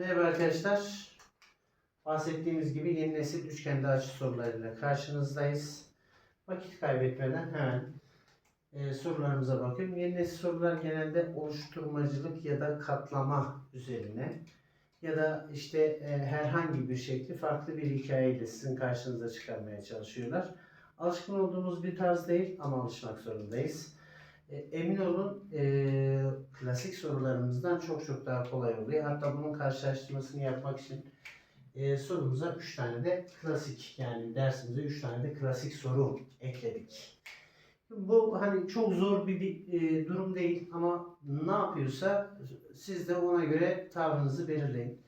Merhaba arkadaşlar. Bahsettiğimiz gibi yeni nesil üçgende açı sorularıyla karşınızdayız. Vakit kaybetmeden hemen e, sorularımıza bakıyorum. Yeni nesil sorular genelde oluşturmacılık ya da katlama üzerine ya da işte e, herhangi bir şekli farklı bir hikayeyle sizin karşınıza çıkarmaya çalışıyorlar. Alışkın olduğumuz bir tarz değil ama alışmak zorundayız. E, Emin olun e, klasik sorularımızdan çok çok daha kolay oluyor. Hatta bunun karşılaştırmasını yapmak için e, sorumuza 3 tane de klasik yani dersimize 3 tane de klasik soru ekledik. Bu hani çok zor bir, bir e, durum değil ama ne yapıyorsa siz de ona göre tavrınızı belirleyin.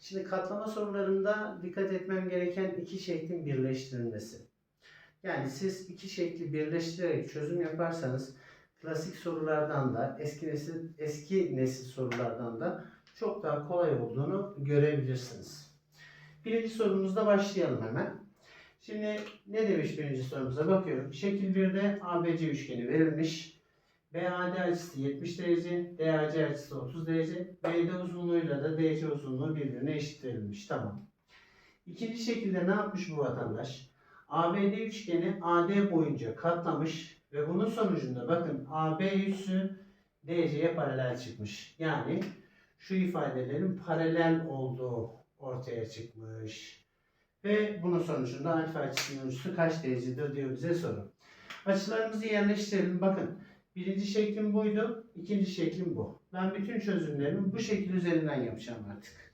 Şimdi katlama sorularında dikkat etmem gereken iki şeklin birleştirilmesi. Yani siz iki şekli birleştirerek çözüm yaparsanız klasik sorulardan da eski nesil eski nesil sorulardan da çok daha kolay olduğunu görebilirsiniz. Birinci sorumuzda başlayalım hemen. Şimdi ne demiş birinci sorumuza bakıyorum. Şekil 1'de ABC üçgeni verilmiş. BAD açısı 70 derece, DAC açısı 30 derece, BD uzunluğuyla da DC uzunluğu birbirine eşit verilmiş. Tamam. İkinci şekilde ne yapmış bu vatandaş? ABD üçgeni AD boyunca katlamış ve bunun sonucunda bakın AB üssü DC'ye paralel çıkmış. Yani şu ifadelerin paralel olduğu ortaya çıkmış. Ve bunun sonucunda alfa açısının üssü kaç derecedir diyor bize soru. Açılarımızı yerleştirelim. Bakın birinci şeklim buydu. ikinci şeklim bu. Ben bütün çözümlerimi bu şekil üzerinden yapacağım artık.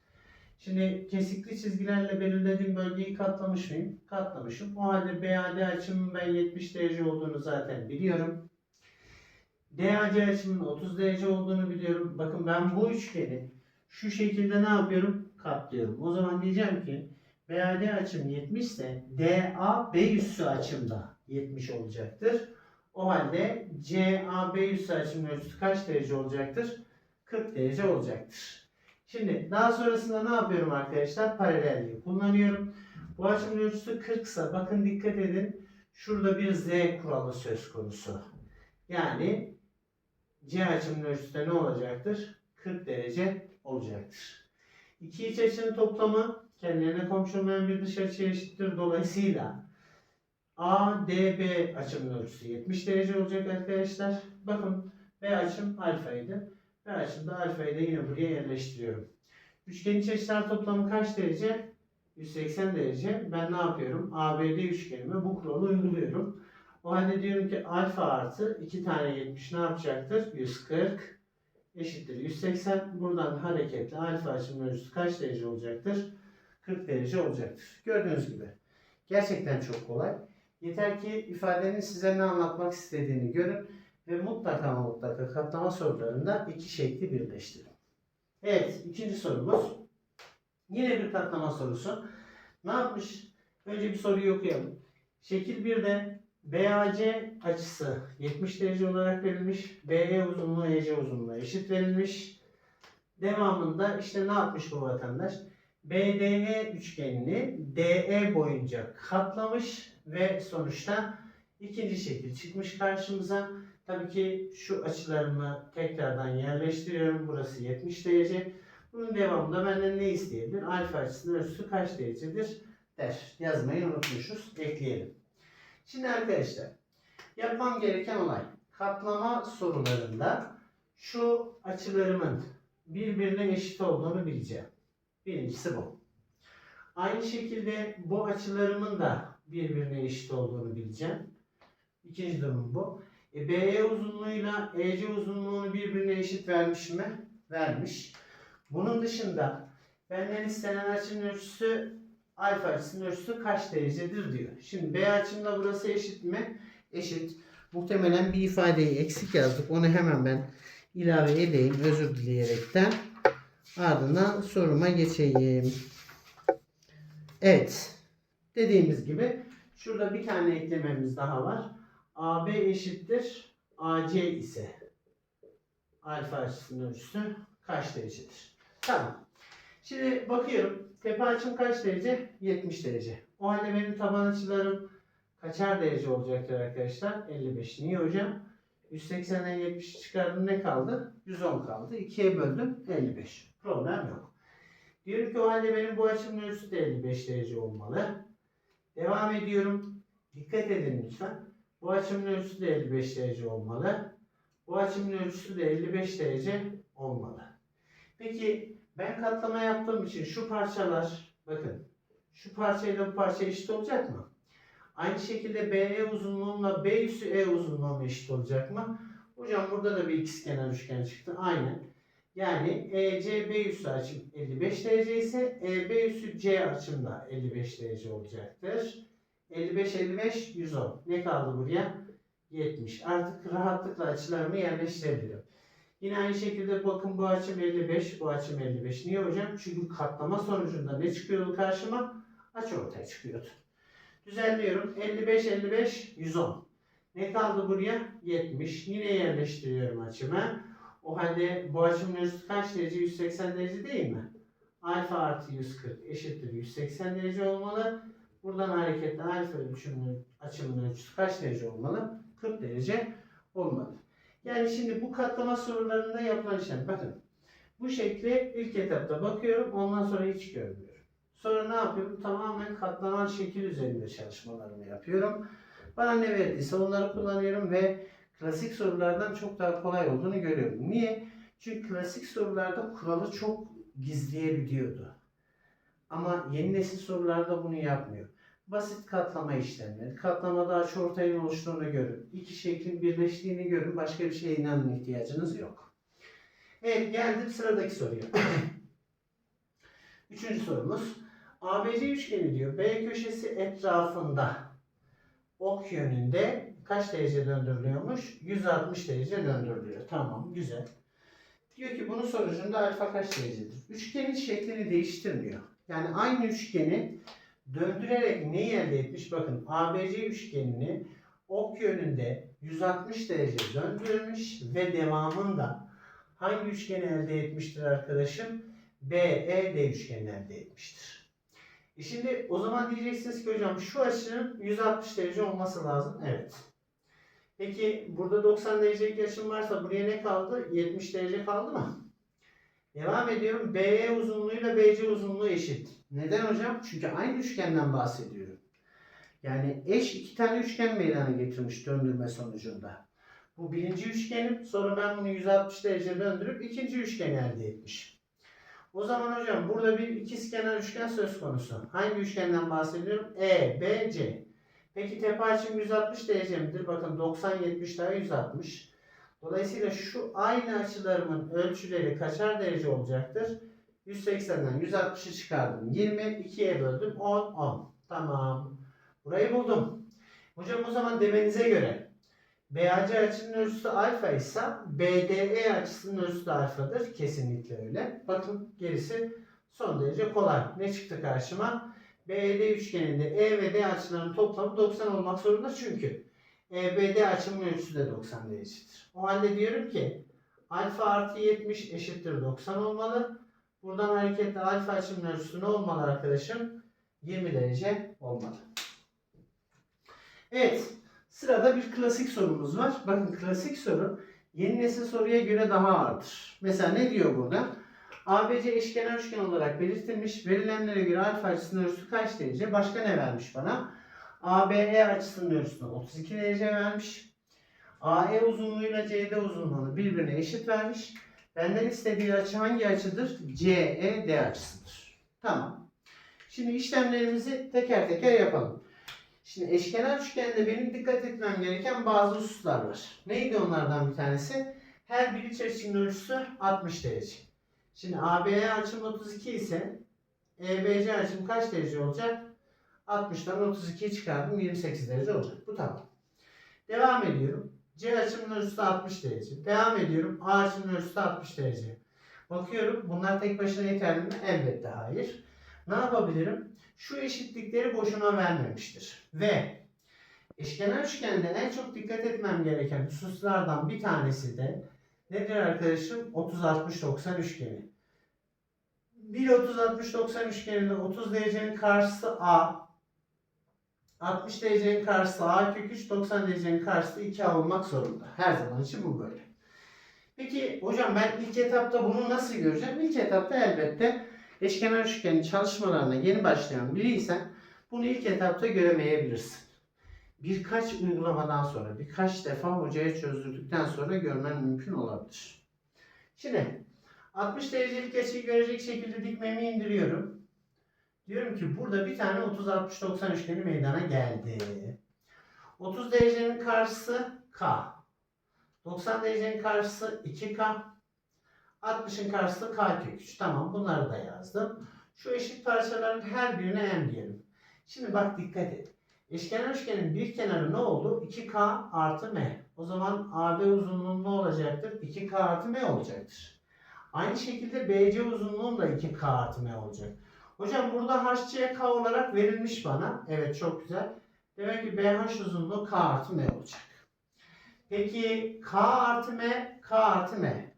Şimdi kesikli çizgilerle belirlediğim bölgeyi katlamış mıyım? Katlamışım. O halde BAD açımın ben 70 derece olduğunu zaten biliyorum. DAC açımın 30 derece olduğunu biliyorum. Bakın ben bu üçgeni şu şekilde ne yapıyorum? Katlıyorum. O zaman diyeceğim ki BAD açım 70 ise DA B üssü açımda 70 olacaktır. O halde CA B üssü açımın ölçüsü kaç derece olacaktır? 40 derece olacaktır. Şimdi daha sonrasında ne yapıyorum arkadaşlar? Paralelliği kullanıyorum. Bu açının ölçüsü 40 ise bakın dikkat edin. Şurada bir Z kuralı söz konusu. Yani C açının ölçüsü de ne olacaktır? 40 derece olacaktır. İki iç açının toplamı kendilerine komşu olmayan bir dış açıya eşittir. Dolayısıyla ADB açımın ölçüsü 70 derece olacak arkadaşlar. Bakın B açım alfaydı. B açımda alfayı da yine buraya yerleştiriyorum. Üçgenin iç açılar toplamı kaç derece? 180 derece. Ben ne yapıyorum? ABD üçgenime bu kuralı uyguluyorum. O halde diyorum ki alfa artı 2 tane 70 ne yapacaktır? 140 eşittir 180. Buradan hareketle alfa açımın ölçüsü kaç derece olacaktır? 40 derece olacaktır. Gördüğünüz gibi. Gerçekten çok kolay. Yeter ki ifadenin size ne anlatmak istediğini görün ve mutlaka mutlaka katlama sorularında iki şekli birleştirin. Evet, ikinci sorumuz. Yine bir katlama sorusu. Ne yapmış? Önce bir soruyu okuyalım. Şekil 1'de BAC açısı 70 derece olarak verilmiş. BE uzunluğu EC uzunluğu eşit verilmiş. Devamında işte ne yapmış bu vatandaş? BDE üçgenini DE boyunca katlamış ve sonuçta ikinci şekil çıkmış karşımıza. Tabii ki şu açılarımı tekrardan yerleştiriyorum. Burası 70 derece. Bunun devamında benden ne isteyebilir? Alfa açısının ölçüsü kaç derecedir? Der. Yazmayı unutmuşuz. Ekleyelim. Şimdi arkadaşlar yapmam gereken olay katlama sorularında şu açılarımın birbirine eşit olduğunu bileceğim. Birincisi bu. Aynı şekilde bu açılarımın da birbirine eşit olduğunu bileceğim. İkinci durum bu. E, BE uzunluğuyla EC uzunluğunu birbirine eşit vermiş mi? Vermiş. Bunun dışında benden istenen açının ölçüsü alfa açısının ölçüsü kaç derecedir diyor. Şimdi B açımda burası eşit mi? Eşit. Muhtemelen bir ifadeyi eksik yazdık. Onu hemen ben ilave edeyim özür dileyerekten. Ardından soruma geçeyim. Evet. Dediğimiz gibi şurada bir tane eklememiz daha var. AB eşittir AC ise alfa açısının ölçüsü kaç derecedir? Tamam. Şimdi bakıyorum. Tepe açım kaç derece? 70 derece. O halde benim taban açılarım kaçar derece olacaktır arkadaşlar? 55. Niye hocam? 180'den 70 çıkardım ne kaldı? 110 kaldı. 2'ye böldüm 55. Problem yok. Diyorum ki o halde benim bu açımın ölçüsü de 55 derece olmalı. Devam ediyorum. Dikkat edin lütfen. Bu açımın ölçüsü de 55 derece olmalı. Bu açımın ölçüsü de 55 derece olmalı. Peki ben katlama yaptığım için şu parçalar bakın şu parçayla bu parça eşit olacak mı? Aynı şekilde BE uzunluğumla B üssü E uzunluğum eşit olacak mı? Hocam burada da bir ikizkenar üçgen çıktı. Aynen. Yani ECB üssü açım 55 derece ise EB üssü C açım da 55 derece olacaktır. 55 55 110. Ne kaldı buraya? 70. Artık rahatlıkla açılarımı yerleştirebilirim. Yine aynı şekilde bakın bu açım 55, bu açım 55. Niye hocam? Çünkü katlama sonucunda ne çıkıyordu karşıma? Açı ortaya çıkıyordu. Düzenliyorum. 55 55 110. Ne kaldı buraya? 70. Yine yerleştiriyorum açımı. O halde bu açımın ölçüsü kaç derece? 180 derece değil mi? Alfa artı 140 eşittir 180 derece olmalı. Buradan hareketle alfa ölçümünün açımın ölçüsü kaç derece olmalı? 40 derece olmalı. Yani şimdi bu katlama sorularında yapılan işlem. Bakın bu şekli ilk etapta bakıyorum. Ondan sonra hiç görmüyorum. Sonra ne yapıyorum? Tamamen katlanan şekil üzerinde çalışmalarımı yapıyorum. Bana ne verdiyse onları kullanıyorum ve klasik sorulardan çok daha kolay olduğunu görüyorum. Niye? Çünkü klasik sorularda kuralı çok gizleyebiliyordu. Ama yeni nesil sorularda bunu yapmıyor. Basit katlama işlemleri. Katlamada açıortayın oluştuğunu görün. İki şeklin birleştiğini görün. Başka bir şeye inanın ihtiyacınız yok. Evet geldim sıradaki soruya. Üçüncü sorumuz. ABC üçgeni diyor. B köşesi etrafında ok yönünde kaç derece döndürülüyormuş? 160 derece döndürülüyor. Tamam güzel. Diyor ki bunun sonucunda alfa kaç derecedir? Üçgenin şeklini değiştirmiyor. Yani aynı üçgeni döndürerek neyi elde etmiş? Bakın ABC üçgenini ok yönünde 160 derece döndürmüş ve devamında hangi üçgeni elde etmiştir arkadaşım? BED üçgeni elde etmiştir. E şimdi o zaman diyeceksiniz ki hocam şu açının 160 derece olması lazım. Evet. Peki burada 90 derecelik açım varsa buraya ne kaldı? 70 derece kaldı mı? Devam ediyorum. BE uzunluğuyla BC uzunluğu eşit. Neden hocam? Çünkü aynı üçgenden bahsediyorum. Yani eş iki tane üçgen meydana getirmiş döndürme sonucunda. Bu birinci üçgenim. Sonra ben bunu 160 derece döndürüp ikinci üçgeni elde etmiş. O zaman hocam burada bir ikizkenar üçgen söz konusu. Hangi üçgenden bahsediyorum? E, B, C. Peki tepe açım 160 derece midir? Bakın 90, 70 daha 160. Dolayısıyla şu aynı açılarımın ölçüleri kaçar derece olacaktır? 180'den 160'ı çıkardım. 20, 2'ye böldüm. 10, 10. Tamam. Burayı buldum. Hocam o zaman demenize göre BAC açının ölçüsü alfa ise BDE açısının ölçüsü de alfadır. Kesinlikle öyle. Bakın gerisi son derece kolay. Ne çıktı karşıma? BED üçgeninde E ve D açılarının toplamı 90 olmak zorunda çünkü EBD açımın ölçüsü de 90 derecedir. O halde diyorum ki alfa artı 70 eşittir 90 olmalı. Buradan hareketle alfa açımın ölçüsü ne olmalı arkadaşım? 20 derece olmalı. Evet. Sırada bir klasik sorumuz var. Bakın klasik soru yeni nesil soruya göre daha ağırdır. Mesela ne diyor burada? ABC eşkenar üçgen olarak belirtilmiş. Verilenlere göre alfa açısının ölçüsü kaç derece? Başka ne vermiş bana? ABE açısının ölçüsünü 32 derece vermiş. AE uzunluğuyla CD uzunluğunu birbirine eşit vermiş. Benden istediği açı hangi açıdır? CED açısıdır. Tamam. Şimdi işlemlerimizi teker teker yapalım. Şimdi eşkenar üçgende benim dikkat etmem gereken bazı hususlar var. Neydi onlardan bir tanesi? Her bir iç açının ölçüsü 60 derece. Şimdi ABE açım 32 ise EBC açım kaç derece olacak? 60'dan 32'yi çıkardım 28 derece olacak. Bu tamam. Devam ediyorum. C açımın ölçüsü 60 derece. Devam ediyorum. A açımın ölçüsü 60 derece. Bakıyorum. Bunlar tek başına yeterli mi? Elbette hayır. Ne yapabilirim? Şu eşitlikleri boşuna vermemiştir. Ve eşkenar üçgende en çok dikkat etmem gereken hususlardan bir tanesi de nedir arkadaşım? 30-60-90 üçgeni. Bir 30-60-90 üçgeninde 30 derecenin karşısı A, 60 derecenin karşısı A kök 3, 90 derecenin karşısı 2A olmak zorunda. Her zaman için bu böyle. Peki hocam ben ilk etapta bunu nasıl göreceğim? İlk etapta elbette eşkenar üçgenin çalışmalarına yeni başlayan biriysen bunu ilk etapta göremeyebilirsin. Birkaç uygulamadan sonra, birkaç defa hocaya çözdürdükten sonra görmen mümkün olabilir. Şimdi 60 derecelik açıyı görecek şekilde dikmemi indiriyorum. Diyorum ki burada bir tane 30-60-90 üçgeni meydana geldi. 30 derecenin karşısı K. 90 derecenin karşısı 2K. 60'ın karşısı K kök 3. Tamam bunları da yazdım. Şu eşit parçaların her birine M diyelim. Şimdi bak dikkat et. Eşkenar üçgenin bir kenarı ne oldu? 2K artı M. O zaman AB uzunluğu ne olacaktır? 2K artı M olacaktır. Aynı şekilde BC uzunluğum da 2K artı M olacak. Hocam burada HC K olarak verilmiş bana. Evet çok güzel. Demek ki BH uzunluğu K artı M olacak. Peki K artı M, K artı M.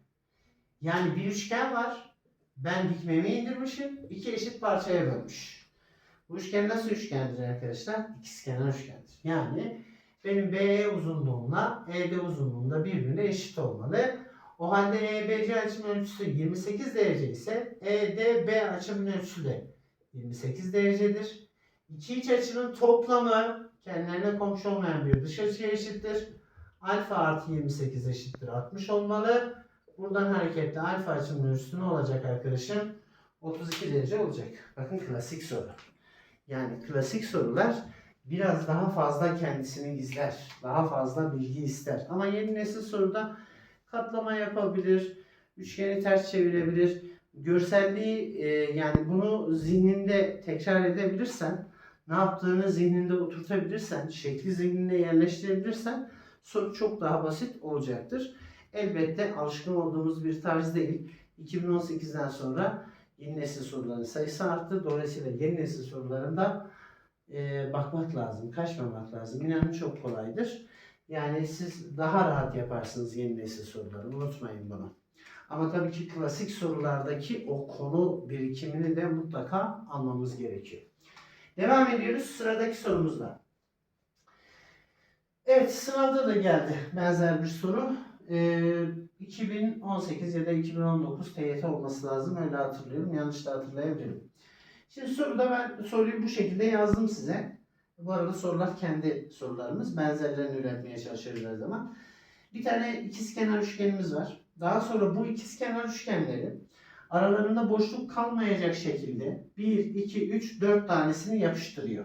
Yani bir üçgen var. Ben dikmemi indirmişim. iki eşit parçaya bölmüş. Bu üçgen nasıl üçgendir arkadaşlar? İkizkenar üçgendir. Yani benim BE uzunluğumla ED uzunluğumda birbirine eşit olmalı. O halde EBC açımın ölçüsü 28 derece ise EDB açımın ölçüsü de 28 derecedir. İki iç açının toplamı kendilerine komşu olmayan bir dış açıya eşittir. Alfa artı 28 eşittir 60 olmalı. Buradan hareketle alfa açımın ölçüsü ne olacak arkadaşım? 32 derece olacak. Bakın klasik soru. Yani klasik sorular biraz daha fazla kendisini gizler. Daha fazla bilgi ister. Ama yeni nesil soruda katlama yapabilir, üçgeni ters çevirebilir. Görselliği e, yani bunu zihninde tekrar edebilirsen, ne yaptığını zihninde oturtabilirsen, şekli zihninde yerleştirebilirsen soru çok daha basit olacaktır. Elbette alışkın olduğumuz bir tarz değil. 2018'den sonra yeni nesil soruların sayısı arttı. Dolayısıyla yeni nesil sorularında e, bakmak lazım, kaçmamak lazım. İnanın çok kolaydır. Yani siz daha rahat yaparsınız yeni nesil soruları. Unutmayın bunu. Ama tabii ki klasik sorulardaki o konu birikimini de mutlaka almamız gerekiyor. Devam ediyoruz sıradaki sorumuzla. Evet sınavda da geldi benzer bir soru. Ee, 2018 ya da 2019 TYT olması lazım öyle hatırlıyorum. Yanlış da hatırlayabilirim. Şimdi soruda ben soruyu bu şekilde yazdım size. Bu arada sorular kendi sorularımız. Benzerlerini üretmeye çalışıyoruz her zaman. Bir tane ikizkenar üçgenimiz var. Daha sonra bu ikizkenar üçgenleri aralarında boşluk kalmayacak şekilde 1, 2, 3, 4 tanesini yapıştırıyor.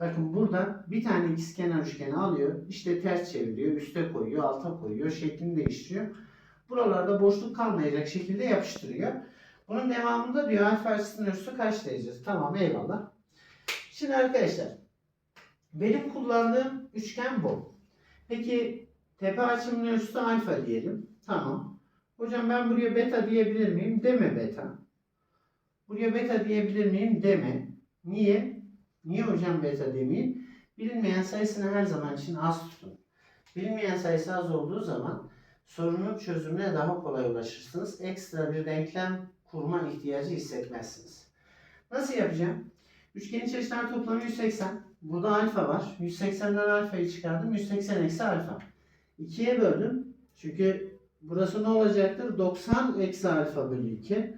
Bakın burada bir tane ikizkenar üçgeni alıyor. işte ters çeviriyor. Üste koyuyor. Alta koyuyor. Şeklini değiştiriyor. Buralarda boşluk kalmayacak şekilde yapıştırıyor. Bunun devamında diyor alfa açısının ölçüsü kaç derece? Tamam eyvallah. Şimdi arkadaşlar benim kullandığım üçgen bu. Peki tepe açımının ölçüsü alfa diyelim. Tamam. Hocam ben buraya beta diyebilir miyim? Deme beta. Buraya beta diyebilir miyim? Deme. Niye? Niye hocam beta demeyeyim? Bilinmeyen sayısını her zaman için az tutun. Bilinmeyen sayısı az olduğu zaman sorunun çözümüne daha kolay ulaşırsınız. Ekstra bir denklem kurma ihtiyacı hissetmezsiniz. Nasıl yapacağım? Üçgenin çeşitler toplamı 180. Burada alfa var. 180'den alfayı çıkardım. 180 eksi alfa. 2'ye böldüm. Çünkü burası ne olacaktır? 90 eksi alfa bölü 2.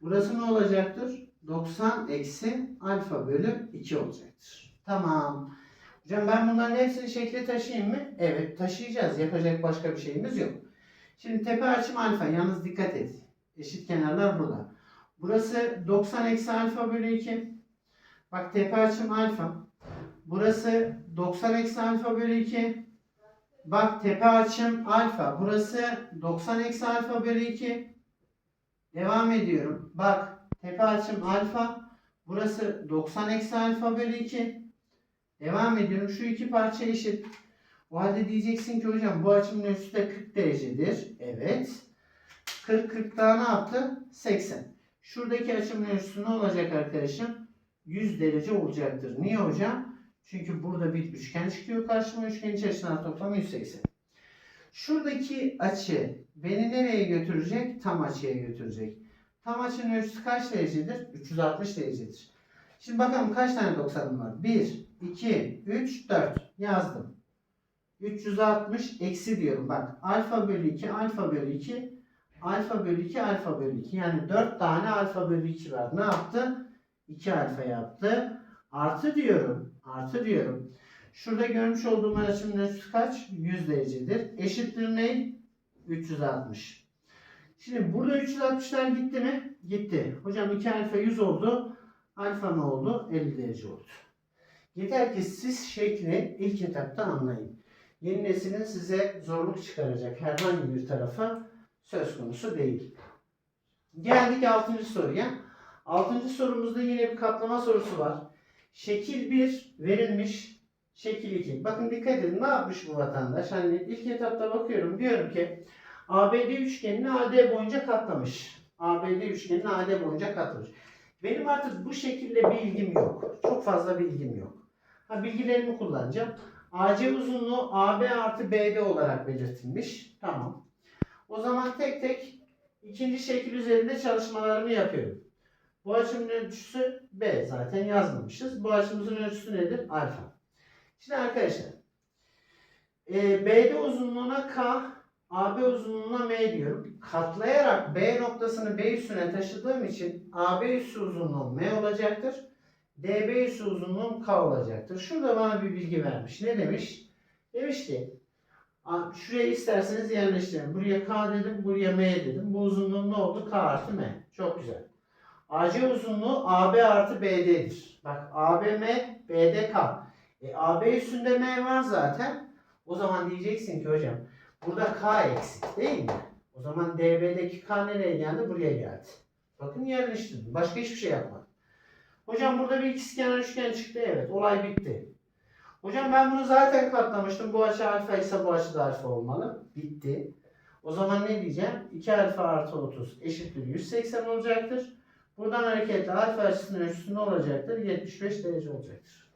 Burası ne olacaktır? 90 eksi alfa bölü 2 olacaktır. Tamam. Hocam ben bunların hepsini şekle taşıyayım mı? Evet taşıyacağız. Yapacak başka bir şeyimiz yok. Şimdi tepe açım alfa. Yalnız dikkat et. Eşit kenarlar burada. Burası 90 eksi alfa bölü 2. Bak tepe açım alfa. Burası 90 eksi alfa bölü 2. Bak tepe açım alfa. Burası 90 eksi alfa bölü 2. Devam ediyorum. Bak tepe açım alfa. Burası 90 eksi alfa bölü 2. Devam ediyorum. Şu iki parça eşit. O halde diyeceksin ki hocam bu açımın ölçüsü de 40 derecedir. Evet. 40 40 daha ne yaptı? 80. Şuradaki açımın ölçüsü ne olacak arkadaşım? 100 derece olacaktır. Niye hocam? Çünkü burada bir üçgen çıkıyor karşıma. Üçgenin içerisinden toplamı 180. Şuradaki açı beni nereye götürecek? Tam açıya götürecek. Tam açının ölçüsü kaç derecedir? 360 derecedir. Şimdi bakalım kaç tane 90'ım var? 1, 2, 3, 4. Yazdım. 360 eksi diyorum. Bak alfa bölü 2, alfa bölü 2, alfa bölü 2 alfa bölü 2. Yani 4 tane alfa bölü 2 var. Ne yaptı? 2 alfa yaptı. Artı diyorum. Artı diyorum. Şurada görmüş olduğum açımın ölçüsü kaç? 100 derecedir. Eşittir ne? 360. Şimdi burada 360'lar gitti mi? Gitti. Hocam 2 alfa 100 oldu. Alfa ne oldu? 50 derece oldu. Yeter ki siz şekli ilk etapta anlayın. Yeni neslin size zorluk çıkaracak herhangi bir tarafa söz konusu değil. Geldik 6. soruya. 6. sorumuzda yine bir katlama sorusu var. Şekil 1 verilmiş. Şekil 2. Bakın dikkat edin ne yapmış bu vatandaş? Hani ilk etapta bakıyorum diyorum ki ABD üçgenini AD boyunca katlamış. ABD üçgenini AD boyunca katlamış. Benim artık bu şekilde bilgim yok. Çok fazla bilgim yok. Ha, bilgilerimi kullanacağım. AC uzunluğu AB artı BD olarak belirtilmiş. Tamam. O zaman tek tek ikinci şekil üzerinde çalışmalarımı yapıyorum. Bu açımın ölçüsü B zaten yazmamışız. Bu açımızın ölçüsü nedir? Alfa. Şimdi arkadaşlar e, BD uzunluğuna K, AB uzunluğuna M diyorum. Katlayarak B noktasını B üstüne taşıdığım için AB üssü uzunluğum M olacaktır. DB üssü uzunluğum K olacaktır. Şurada bana bir bilgi vermiş. Ne demiş? Demiş ki şuraya isterseniz yerleştirin. Buraya K dedim, buraya M dedim. Bu uzunluğum ne oldu? K artı M. Çok güzel. AC uzunluğu AB artı BD'dir. Bak AB M, BD K. E, AB üstünde M var zaten. O zaman diyeceksin ki hocam burada K eksik değil mi? O zaman DB'deki K nereye geldi? Buraya geldi. Bakın yerleştirdim. Başka hiçbir şey yapmadım. Hocam burada bir ikizkenar üçgen çıktı. Evet olay bitti. Hocam ben bunu zaten katlamıştım. Bu açı alfa ise bu açı da alfa olmalı. Bitti. O zaman ne diyeceğim? 2 alfa artı 30 eşittir 180 olacaktır. Buradan hareketle alfa açısının ölçüsü olacaktır? 75 derece olacaktır.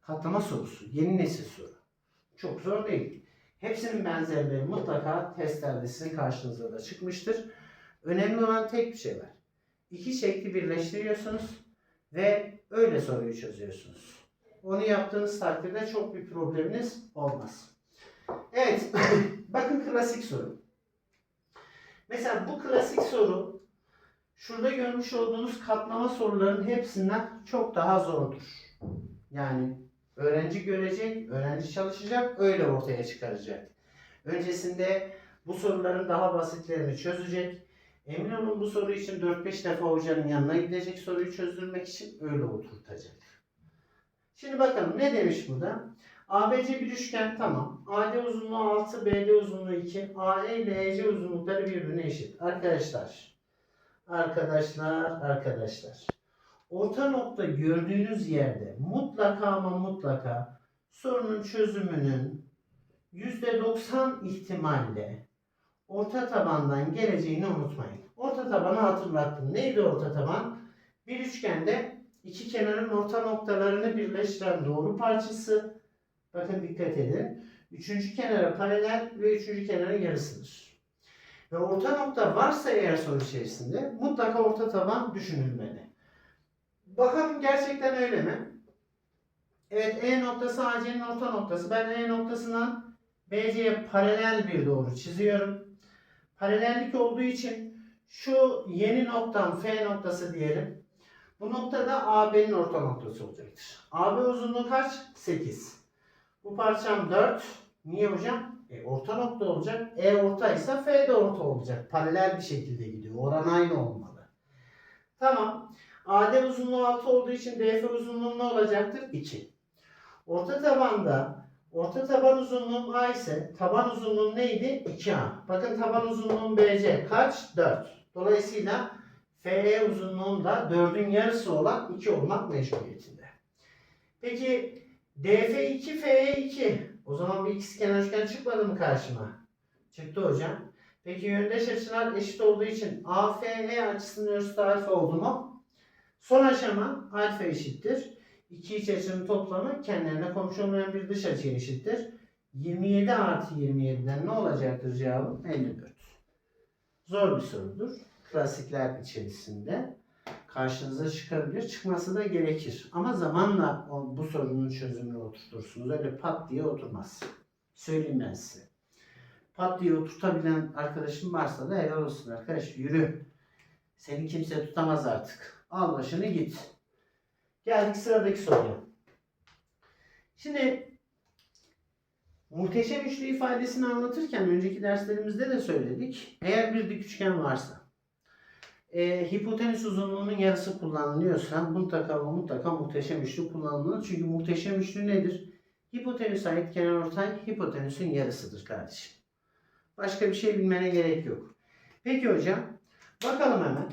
Katlama sorusu. Yeni nesil soru. Çok zor değil. Hepsinin benzerleri mutlaka testlerde sizin karşınıza da çıkmıştır. Önemli olan tek bir şey var. İki şekli birleştiriyorsunuz ve öyle soruyu çözüyorsunuz. Onu yaptığınız takdirde çok bir probleminiz olmaz. Evet, bakın klasik soru. Mesela bu klasik soru şurada görmüş olduğunuz katlama soruların hepsinden çok daha zordur. Yani öğrenci görecek, öğrenci çalışacak, öyle ortaya çıkaracak. Öncesinde bu soruların daha basitlerini çözecek. Emin olun bu soru için 4-5 defa hocanın yanına gidecek soruyu çözdürmek için öyle oturtacak. Şimdi bakalım ne demiş burada? ABC bir üçgen tamam. AD uzunluğu 6, BD uzunluğu 2. AE ile EC uzunlukları birbirine eşit. Arkadaşlar, arkadaşlar, arkadaşlar. Orta nokta gördüğünüz yerde mutlaka ama mutlaka sorunun çözümünün %90 ihtimalle orta tabandan geleceğini unutmayın. Orta tabanı hatırlattım. Neydi orta taban? Bir üçgende iki kenarın orta noktalarını birleştiren doğru parçası. Bakın dikkat edin. Üçüncü kenara paralel ve üçüncü kenarın yarısıdır. Ve orta nokta varsa eğer soru içerisinde mutlaka orta taban düşünülmeli. Bakalım gerçekten öyle mi? Evet E noktası AC'nin orta noktası. Ben E noktasından BC'ye paralel bir doğru çiziyorum. Paralellik olduğu için şu yeni noktam F noktası diyelim. Bu noktada AB'nin orta noktası olacaktır. AB uzunluğu kaç? 8. Bu parçam 4. Niye hocam? E, orta nokta olacak. E orta ise F de orta olacak. Paralel bir şekilde gidiyor. Oran aynı olmalı. Tamam. AD uzunluğu 6 olduğu için DF uzunluğu ne olacaktır? 2. Orta tabanda orta taban uzunluğum A ise taban uzunluğum neydi? 2A. Bakın taban uzunluğum BC kaç? 4. Dolayısıyla FE uzunluğum da 4'ün yarısı olan 2 olmak mecburiyetinde. Peki DF2 FE2. O zaman bir ikizkenar üçgen çıkmadı mı karşıma? Çıktı hocam. Peki yöndeş açılar eşit olduğu için AFE açısının ölçüsü alfa oldu mu? Son aşama alfa eşittir. İki iç açının toplamı kendilerine komşu olmayan bir dış açıya eşittir. 27 artı 27'den ne olacaktır cevabım? 54. Zor bir sorudur. Klasikler içerisinde karşınıza çıkabilir. Çıkması da gerekir. Ama zamanla bu sorunun çözümünü oturtursunuz. Öyle pat diye oturmaz. Söyleyeyim ben size. pat diye oturtabilen arkadaşım varsa da helal olsun arkadaş yürü. Seni kimse tutamaz artık. Al başını git. Geldik sıradaki soruya. Şimdi muhteşem üçlü ifadesini anlatırken önceki derslerimizde de söyledik. Eğer bir dik üçgen varsa e, hipotenüs uzunluğunun yarısı kullanılıyorsa mutlaka ve mutlaka muhteşem üçlü kullanılır. Çünkü muhteşem üçlü nedir? Hipotenüse ait kenarortay hipotenüsün yarısıdır kardeşim. Başka bir şey bilmene gerek yok. Peki hocam. Bakalım hemen.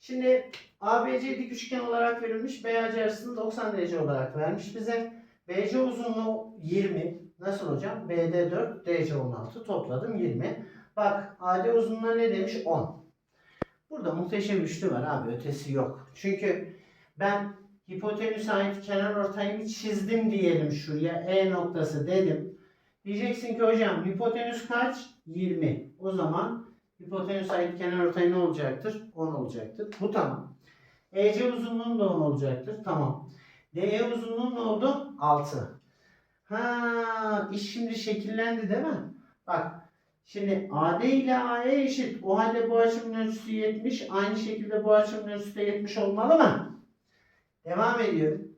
Şimdi ABC dik üçgen olarak verilmiş. BAC açısını 90 derece olarak vermiş bize. BC uzunluğu 20. Nasıl hocam? BD 4, DC 16. Topladım 20. Bak AD uzunluğu ne demiş? 10. Burada muhteşem üçlü var abi. Ötesi yok. Çünkü ben hipotenüse ait kenar ortayımı çizdim diyelim şuraya. E noktası dedim. Diyeceksin ki hocam hipotenüs kaç? 20. O zaman hipotenüs ait kenar ortay ne olacaktır? 10 olacaktır. Bu tamam. EC uzunluğun da 10 olacaktır. Tamam. DE uzunluğu ne oldu? 6. Ha, iş şimdi şekillendi değil mi? Bak Şimdi AD ile AE eşit. O halde bu açımın ölçüsü 70. Aynı şekilde bu açımın ölçüsü de 70 olmalı mı? Devam ediyorum.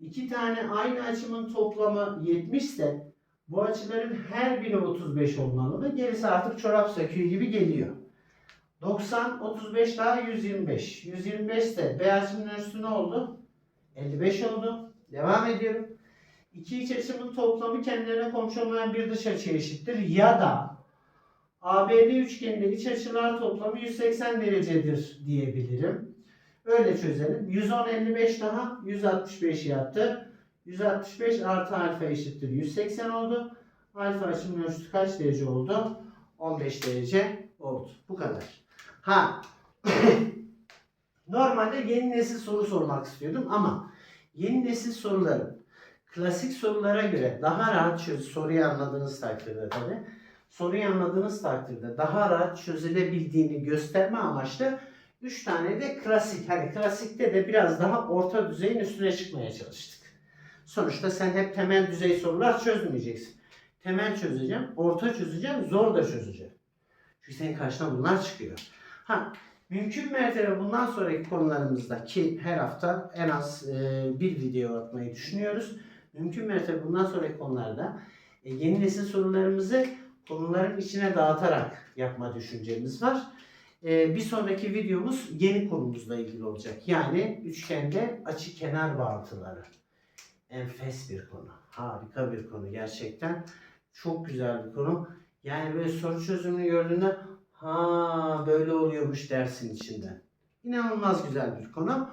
İki tane aynı açımın toplamı 70 ise bu açıların her biri 35 olmalı mı? Gerisi artık çorap söküğü gibi geliyor. 90, 35 daha 125. 125 ise B açımın ölçüsü ne oldu? 55 oldu. Devam ediyorum. İki iç açımın toplamı kendilerine komşu olmayan bir dış açıya eşittir. Ya da ABD üçgeninde iç açılar toplamı 180 derecedir diyebilirim. Öyle çözelim. 110 55 daha 165 yaptı. 165 artı alfa eşittir 180 oldu. Alfa açımın ölçüsü kaç derece oldu? 15 derece oldu. Bu kadar. Ha. Normalde yeni nesil soru sormak istiyordum ama yeni nesil soruların klasik sorulara göre daha rahat çöz soruyu anladığınız takdirde tabii soruyu anladığınız takdirde daha rahat çözülebildiğini gösterme amaçlı 3 tane de klasik. Hani klasikte de biraz daha orta düzeyin üstüne çıkmaya çalıştık. Sonuçta sen hep temel düzey sorular çözmeyeceksin. Temel çözeceğim, orta çözeceğim, zor da çözeceğim. Çünkü senin karşına bunlar çıkıyor. Ha, mümkün mertebe bundan sonraki konularımızda ki her hafta en az e, bir video atmayı düşünüyoruz. Mümkün mertebe bundan sonraki konularda e, yeni nesil sorularımızı konuların içine dağıtarak yapma düşüncemiz var. Ee, bir sonraki videomuz yeni konumuzla ilgili olacak. Yani üçgende açı kenar bağıntıları. Enfes bir konu. Harika bir konu gerçekten. Çok güzel bir konu. Yani böyle soru çözümünü gördüğünde ha böyle oluyormuş dersin içinden. İnanılmaz güzel bir konu.